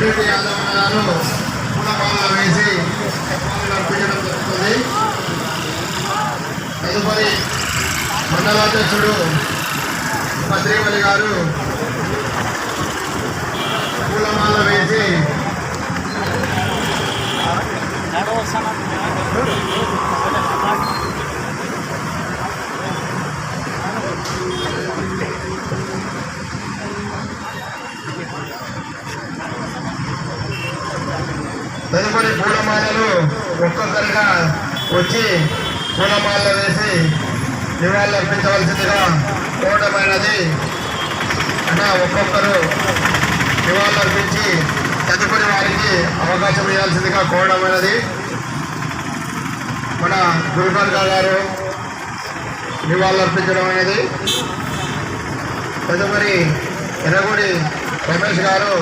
Security Yadav పూలమాల వేసి అర్పించడం జరుగుతుంది తదుపరి మండలాధ్యక్షుడు భద్రీవలి గారు పూలమాల వేసి తదుపరి పూలమాలలు ఒక్కొక్కరిగా వచ్చి పూలమాల వేసి నివాళులు అర్పించవలసిందిగా కోరడమైనది. అన్న ఒక్కొక్కరు నివాళులు అర్పించి తదుపరి వారికి అవకాశం ఇవ్వాల్సిందిగా కోరడమైనది. మన గురుకర్గా గారు నివాళులు అర్పించడం అనేది. తదుపరి ఎర్రగుడి రమేష్ గారు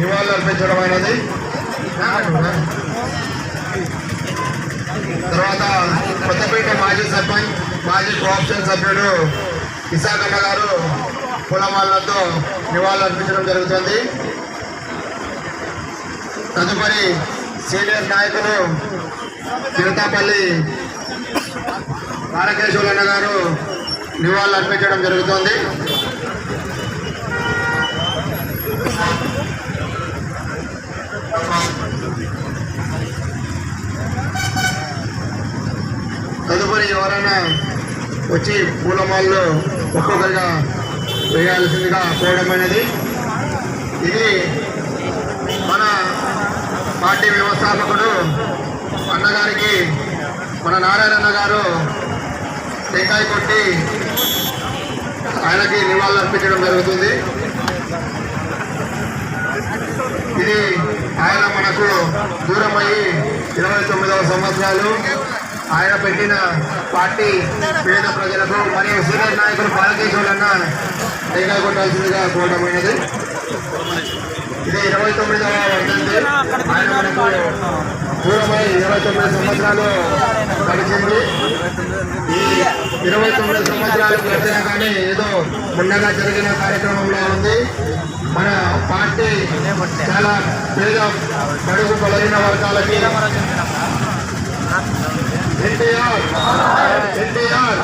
నివాళులు అర్పించడం అనేది. తర్వాత కొత్తపేట మాజీ సర్పంచ్ మాజీ కోఆప్షన్ సభ్యుడు విశాఖన్న గారు కులమాలతో నివాళులు అర్పించడం జరుగుతుంది. తదుపరి సీనియర్ నాయకులు తిరుతాపల్లి తారకేశ్వరన్న గారు నివాళులు అర్పించడం జరుగుతుంది. తదుపరి ఎవరైనా వచ్చి పూలమాల్లో ఒక్కొక్కరిగా వేయాల్సిందిగా కోరడం అనేది ఇది మన పార్టీ వ్యవస్థాపకుడు అన్నగారికి మన నారాయణ గారు టెంకాయ కొట్టి ఆయనకి నివాళులు అర్పించడం జరుగుతుంది. ఇది ఆయన మనకు దూరమయ్యి ఇరవై తొమ్మిదవ సంవత్సరాలు. ఆయన పెట్టిన పార్టీ పేద ప్రజలకు మరియు సీనియర్ నాయకులు బాలకేశ్వరన్న టీకా కొట్టాల్సిందిగా కోరడమైనది ఇది ఇరవై తొమ్మిదవ వర్ధంతి. ఆయన మనకు దూరమై ఇరవై తొమ్మిది సంవత్సరాలు గడిచింది. ఈ ఇరవై తొమ్మిది సంవత్సరాలు గడిచినా కానీ ఏదో ముందుగా జరిగిన కార్యక్రమంలో ఉంది. మన పార్టీ చాలా పేద బడుగు బలైన వర్గాలకి ఎన్టీఆర్ ఎన్టీఆర్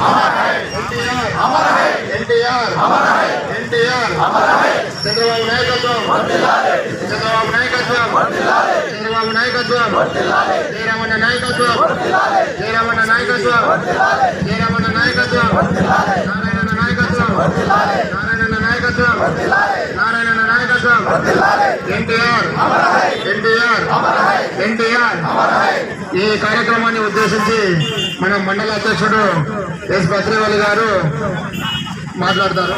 ఎన్టీఆర్ ఎన్టీఆర్ ఎన్టీఆర్ చంద్రబాబు నాయకత్వం చంద్రబాబు నాయకత్వం. చంద్రబాబు నాయకత్వం. జయరామన్న నాయకత్వం. జయరామన్న నాయకత్వం. జయరామన్న నాయకత్వం. నారాయణ నాయకత్వం. నారాయణ నాయకత్వం. నారాయణ నాయకత్వం. ఎన్టీఆర్. ఎన్టీఆర్. ఎన్టీఆర్. ఈ కార్యక్రమాన్ని ఉద్దేశించి మన మండల అధ్యక్షుడు ఎస్ భద్రేవల్లి గారు మాట్లాడతారు.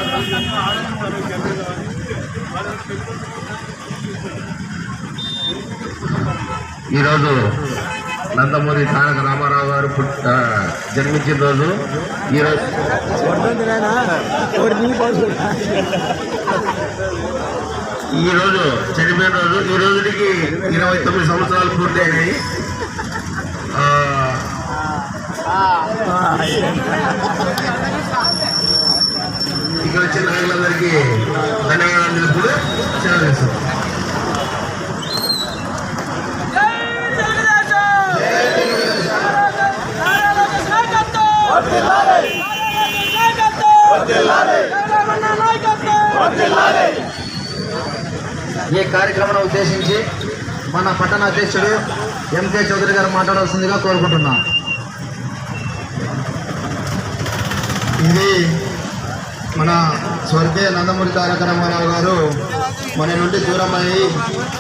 ఈరోజు నందమూరి తారక రామారావు గారు పుట్- జన్మించిన రోజు ఈరోజు ఈ రోజు చనిపోయిన రోజు ఈ రోజుకి ఇరవై తొమ్మిది సంవత్సరాలు పూర్తయినాయి ఇక్కడ వచ్చిన నాయకులందరికీ ధన్యవాదాలు. తెలుపుతూ సెలవు చేస్తున్నాం ఈ కార్యక్రమాన్ని ఉద్దేశించి మన పట్టణ అధ్యక్షుడు ఎంకే చౌదరి గారు మాట్లాడాల్సిందిగా కోరుకుంటున్నాను ఇది మన స్వర్గీయ నందమూరి తారక రామారావు గారు మన నుండి దూరమై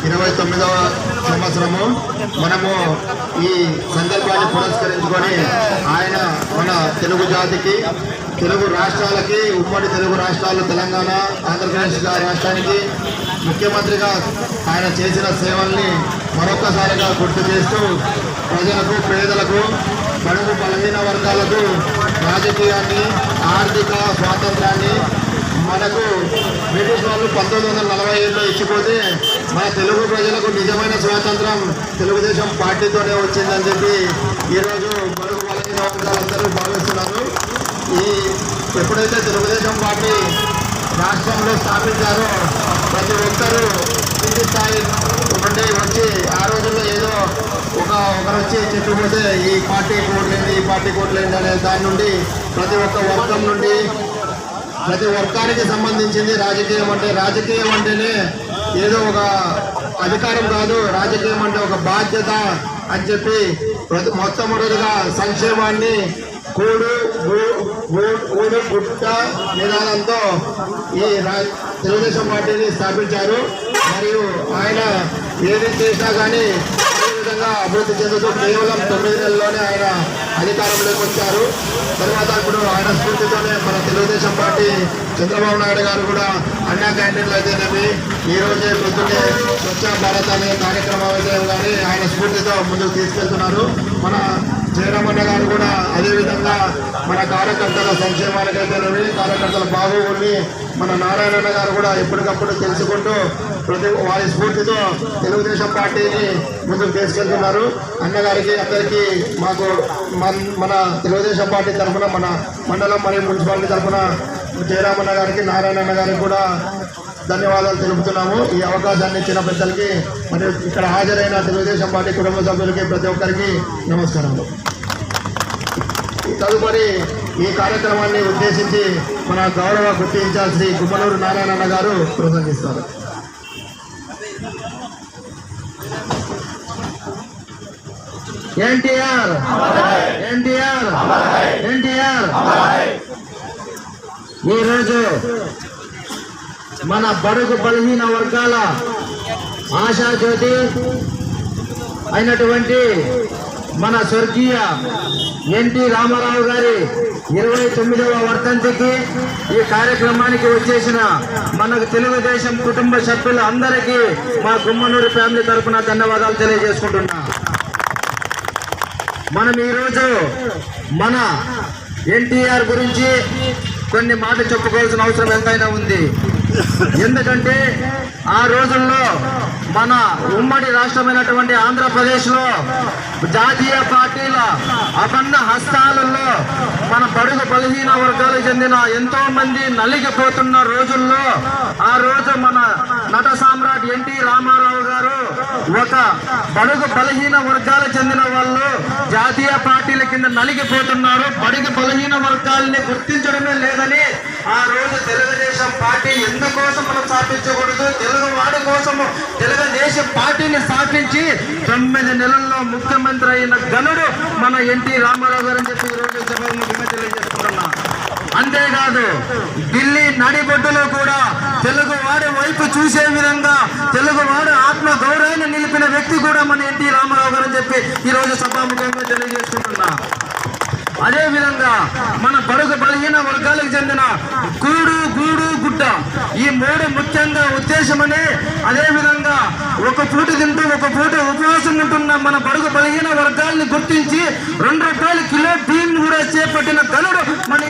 ఇరవై తొమ్మిదవ సంవత్సరము మనము ఈ సందర్భాన్ని పురస్కరించుకొని ఆయన మన తెలుగు జాతికి తెలుగు రాష్ట్రాలకి ఉమ్మడి తెలుగు రాష్ట్రాలు తెలంగాణ ఆంధ్రప్రదేశ్ రాష్ట్రానికి ముఖ్యమంత్రిగా ఆయన చేసిన సేవల్ని మరొకసారిగా గుర్తు చేస్తూ ప్రజలకు పేదలకు బడుగు బలహీన వర్గాలకు రాజకీయాన్ని ఆర్థిక స్వాతంత్రాన్ని మనకు బ్రిటిష్ వాళ్ళు పంతొమ్మిది వందల నలభై ఏడులో ఇచ్చిపోతే మన తెలుగు ప్రజలకు నిజమైన స్వాతంత్రం తెలుగుదేశం పార్టీతోనే వచ్చిందని చెప్పి ఈరోజు బడుగు బలహీన వర్గాలందరూ భావిస్తున్నారు. ఈ ఎప్పుడైతే తెలుగుదేశం పార్టీ రాష్ట్రంలో స్థాపించారో ప్రతి ఒక్కరూ కింది స్థాయి ఉండే వచ్చి ఆ రోజుల్లో ఏదో ఒక ఒకరు వచ్చి చెప్పిపోతే ఈ పార్టీ కోట్లేండి ఈ పార్టీ కోట్లేండి అనే దాని నుండి ప్రతి ఒక్క వర్గం నుండి ప్రతి వర్గానికి సంబంధించింది రాజకీయం అంటే రాజకీయం అంటేనే ఏదో ఒక అధికారం కాదు రాజకీయం అంటే ఒక బాధ్యత అని చెప్పి ప్రతి మొట్టమొదటిగా సంక్షేమాన్ని కూడు కూడు గుట్ట నినాదంతో ఈ రా- తెలుగుదేశం పార్టీని స్థాపించారు. మరియు ఆయన ఏది చేసినా కానీ అదే అభివృద్ధి చెందుతూ కేవలం తొమ్మిది నెలల్లోనే ఆయన అధికారంలోకి వచ్చారు. తర్వాత ఇప్పుడు ఆయన స్ఫూర్తితోనే మన తెలుగుదేశం పార్టీ చంద్రబాబు నాయుడు గారు కూడా అన్నా క్యాంటీన్లు అయితేనేమి ఈ రోజే పొద్దున్నే స్వచ్ఛ భారత్ అనే కార్యక్రమం అయితే కానీ ఆయన స్ఫూర్తితో ముందుకు తీసుకెళ్తున్నారు. మన జయరామన్న గారు కూడా అదేవిధంగా మన కార్యకర్తల సంక్షేమానికైతేనేమి కార్యకర్తల బాగోగుల్ని మన నారాయణన్న గారు కూడా ఎప్పటికప్పుడు తెలుసుకుంటూ ప్రతి వారి స్ఫూర్తితో తెలుగుదేశం పార్టీని ముందుకు తీసుకెళ్తున్నారు. అన్నగారికి అందరికీ మాకు మన- మన తెలుగుదేశం పార్టీ తరఫున మన మండలం మరియు మున్సిపాలిటీ తరఫున జయరామన్న గారికి నారాయణన్న గారికి కూడా ధన్యవాదాలు తెలుపుతున్నాము. ఈ అవకాశాన్ని ఇచ్చిన పెద్దలకి మరియు ఇక్కడ హాజరైన తెలుగుదేశం పార్టీ కుటుంబ సభ్యులకి ప్రతి ఒక్కరికి నమస్కారాలు. తదుపరి ఈ కార్యక్రమాన్ని ఉద్దేశించి మన గౌరవ గుర్తి ఇన్ఛార్జ్ శ్రీ గుమ్మనూరు నారాయణన్న గారు ప్రసంగిస్తారు. ఎన్టీఆర్! ఎన్టీఆర్! ఎన్టీఆర్! ఈరోజు మన బడుగు బలహీన వర్గాల ఆశాజ్యోతి అయినటువంటి మన స్వర్గీయ ఎన్టీ రామారావు గారి ఇరవై తొమ్మిదవ వర్ధంతికి ఈ కార్యక్రమానికి వచ్చేసిన మనకు తెలుగుదేశం కుటుంబ సభ్యులు అందరికీ మా గుమ్మనూరు ఫ్యామిలీ తరఫున ధన్యవాదాలు తెలియజేసుకుంటున్నా. మనం ఈరోజు మన ఎన్టీఆర్ గురించి కొన్ని మాటలు చెప్పుకోవాల్సిన అవసరం ఎంతైనా ఉంది. ఎందుకంటే ఆ రోజుల్లో మన ఉమ్మడి రాష్ట్రమైనటువంటి ఆంధ్రప్రదేశ్లో జాతీయ పార్టీల అపన్న హస్తాలలో మన బడుగు బలహీన వర్గాలకు చెందిన ఎంతో మంది నలిగిపోతున్న రోజుల్లో ఆ రోజు మన నట సామ్రాట్ ఎన్టీ రామారావు గారు ఒక బడుగు బలహీన వర్గాలకు చెందిన వాళ్ళు జాతీయ పార్టీల కింద నలిగిపోతున్నారు. బడుగు బలహీన వర్గాలని గుర్తించడమే లేదని ఆ రోజు తెలుగుదేశం పార్టీ ఎందుకోసం మనం స్థాపించకూడదు తెలుగు వాడి కోసము తెలుగుదేశం పార్టీని స్థాపించి తొమ్మిది నెలల్లో ముఖ్యమంత్రి అయిన గనుడు మన ఎన్టీ రామారావు గారు అని చెప్పి ఈరోజు రోజు తెలియజేసుకుంటున్నా. అంతేకాదు ఢిల్లీ నడిబొడ్డులో కూడా తెలుగు వాడి వైపు చూసే విధంగా తెలుగు వాడి ఆత్మ గౌరవాన్ని నిలిపిన వ్యక్తి కూడా మన ఎన్టీ రామారావు గారు అని చెప్పి ఈ రోజు సభాముఖంగా తెలియజేసుకుంటున్నా. అదే విధంగా మన బడుగు బలహీన వర్గాలకు చెందిన కూడు గూడు గుడ్డ. ఈ మూడు ముఖ్యంగా ఉద్దేశమని అదే విధంగా ఒక పూట తింటూ ఒక పూట ఉపవాసం ఉంటున్న మన బడుగు బలహీన వర్గాల్ని గుర్తించి రెండు రూపాయల కిలో బియ్యం కూడా చేపట్టిన గనుడు మన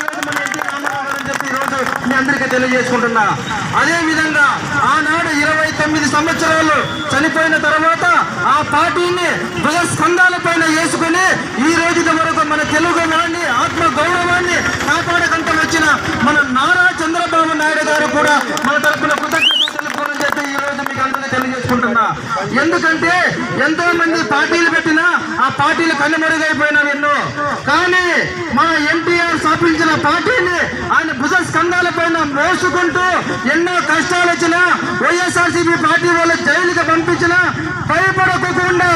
మీ అందరికీ తెలియజేసుకుంటున్నా. అదే విధంగా ఆనాడు ఇరవై తొమ్మిది సంవత్సరాలు చనిపోయిన తర్వాత ఆ పార్టీని భుజ పైన వేసుకుని ఈ రోజు వరకు మన తెలుగు వాడిని ఆత్మ గౌరవాన్ని కాపాడకంట వచ్చిన మన నారా చంద్రబాబు నాయుడు గారు కూడా మన తరపున కృతజ్ఞతలు తెలుపుకోవాలని చెప్పి ఈ రోజు మీకు అందరికీ తెలియజేసుకుంటున్నా. ఎందుకంటే ఎంతో మంది పార్టీలు పెట్టినా ఆ పార్టీలు కన్నుమరుగైపోయినవి ఎన్నో కానీ మన ఎన్టీఆర్ స్థాపించిన పార్టీని ఆయన భుజ స్కంధాల పైన మోసుకుంటూ ఎన్నో కష్టాలు వచ్చినా వైఎస్ఆర్సీపీ పార్టీ వాళ్ళు జైలుకి పంపించినా భయపడకుండా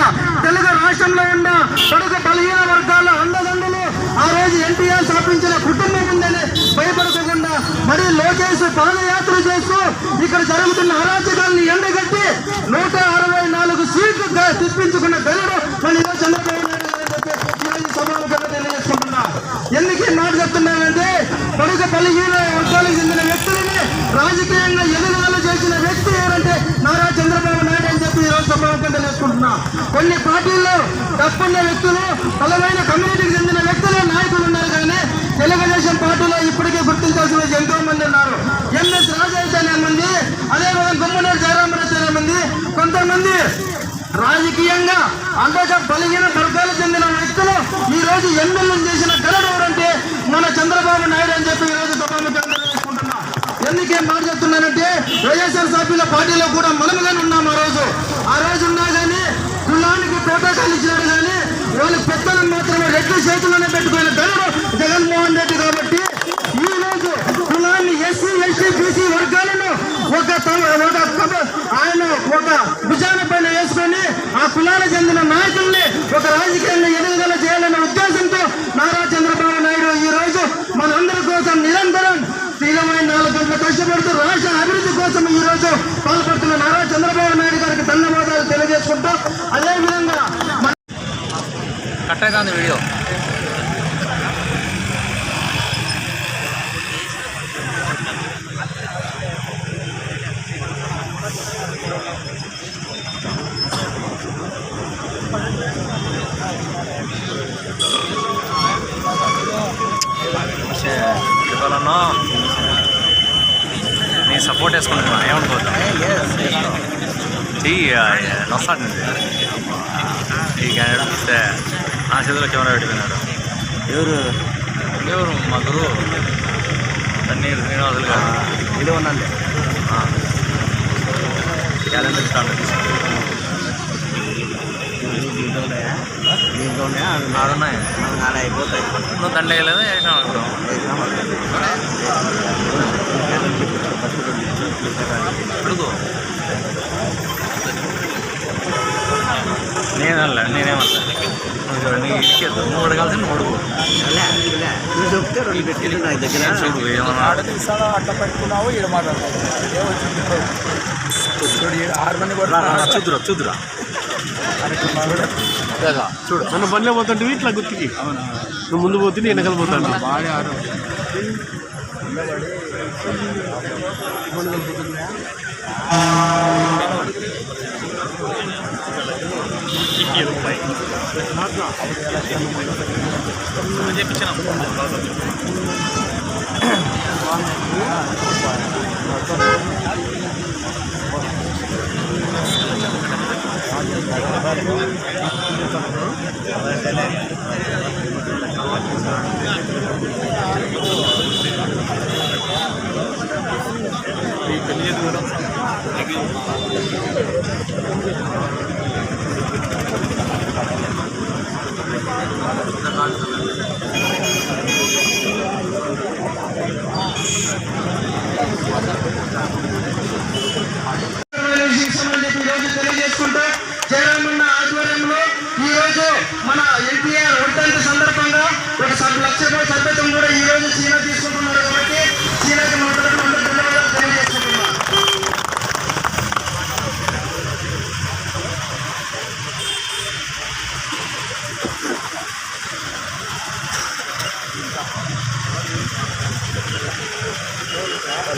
రాష్ట్రంలో ఉన్న పొడుగు బలహీన వర్గాల అండదండలు ఆ రోజు ఎన్టీఆర్ స్థాపించిన కుటుంబం ఉందని భయపడకుండా మరి లోకేష్ పాదయాత్ర చేస్తూ ఇక్కడ జరుగుతున్న అరాచకాలను ఎండగట్టి నూట అరవై నాలుగు సీట్లు తెప్పించుకున్న గనుడు మన చంద్రబాబు నాయుడు గారు తెలియజేసుకుంటున్నా ఎందుకు మాట చెప్తున్నానంటే పొడుగు బలహీన వర్గాలకు చెందిన వ్యక్తులని రాజకీయంగా ఎదుగుదల చేసిన వ్యక్తి ఎవరంటే నారా కొన్ని పార్టీల్లో తప్పున్న వ్యక్తులు బలమైన కమ్యూనిటీకి చెందిన వ్యక్తులు నాయకులు ఉన్నారు కానీ తెలుగుదేశం పార్టీలో ఇప్పటికే గుర్తించాల్సిన ఎంతో మంది ఉన్నారు. ఎంఎస్ రాజా చాలా మంది అదేవిధంగా గుమ్మనూరు జయరామరాజు చాలా మంది కొంతమంది రాజకీయంగా అంతగా బలిహీన వర్గాలు చెందిన వ్యక్తులు ఈ రోజు ఎమ్మెల్యేలు చేసిన కలడు ఎవరంటే మన చంద్రబాబు నాయుడు అని చెప్పి ఈ రోజు తప్పని ఎందుకే మాట ఒక భుజాన పైన వేసుకొని ఆ కులాల చెందిన నాయకుల్ని ఒక రాజకీయాన్ని ఎదుగుదల చేయాలనే ఉద్దేశంతో నారా చంద్రబాబు నాయుడు ఈ రోజు మనందరి కోసం నిరంతరం తీవ్రమైన నాలుగు గంటలు కష్టపడుతూ రాష్ట్ర అభివృద్ధి కోసం ఈ రోజు పాల్పడుతున్న నారా చంద్రబాబు నాయుడు గారికి ధన్యవాదాలు తెలియజేసుకుంటూ అదే విధంగా వీడియో. చెప్పాలన్నా నేను సపోర్ట్ వేసుకుంటున్నా ఏమనుకోవద్దు. చెయ్యి నొస్తాడు ఈ క్యాండిడేట్ ఇస్తే నా చేతిలో కెమెరా పెట్టిపోయినాడు ఎవరు? ఎవరు? మా గురువు. తన్నీరు శ్రీనివాసులు గారు. ఇది ఉన్నది క్యాలెండర్ స్టార్ట్ నాడున్నాయి అయిపోతాయి నువ్వు దండ వేయలేదు? వేసినావు? ఇప్పుడు అడుగు. నేనల్లా నేనేమల్లా? ఇచ్చేద్దు నువ్వు అడగాల్సి నువ్వు అడుగు. నువ్వు చెప్తే రెండు పెట్టిండు నా దగ్గర. చూడు ఏమన్నా అట్లా పెట్టుకున్నావు? ఆరు మంది చూదురా చూదురా. చూడు నన్ను బండ్లో పోతుంటే ఇట్లా గుర్తికి నువ్వు ముందు పోతుంది వెనకాల పోతాను తెలియజేసుకుంటూ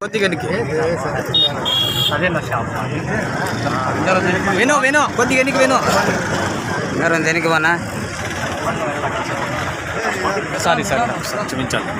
కొద్దిగా అదే నా షాప్. విను విను కొద్దిగా ఎన్నికి విను. ఎవరు దేనికి పోనా? సారీ సారీ క్షమించాలి